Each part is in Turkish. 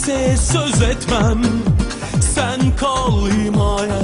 kimseye söz etmem. Sen kal himayem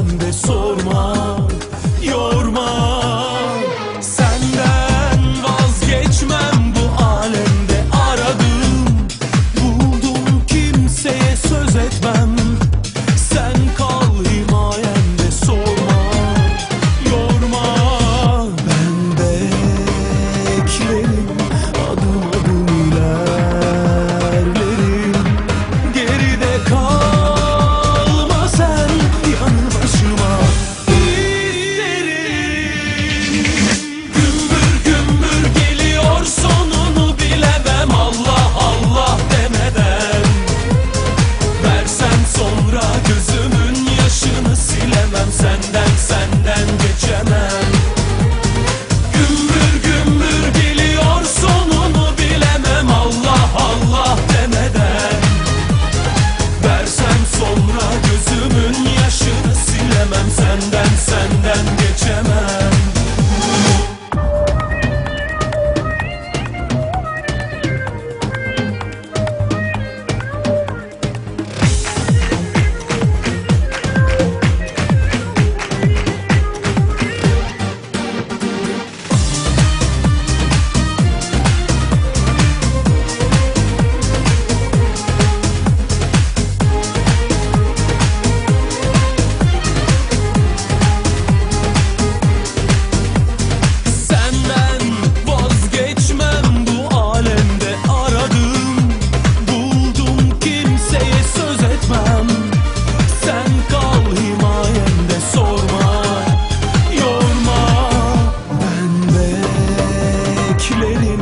bileklerim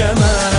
chama.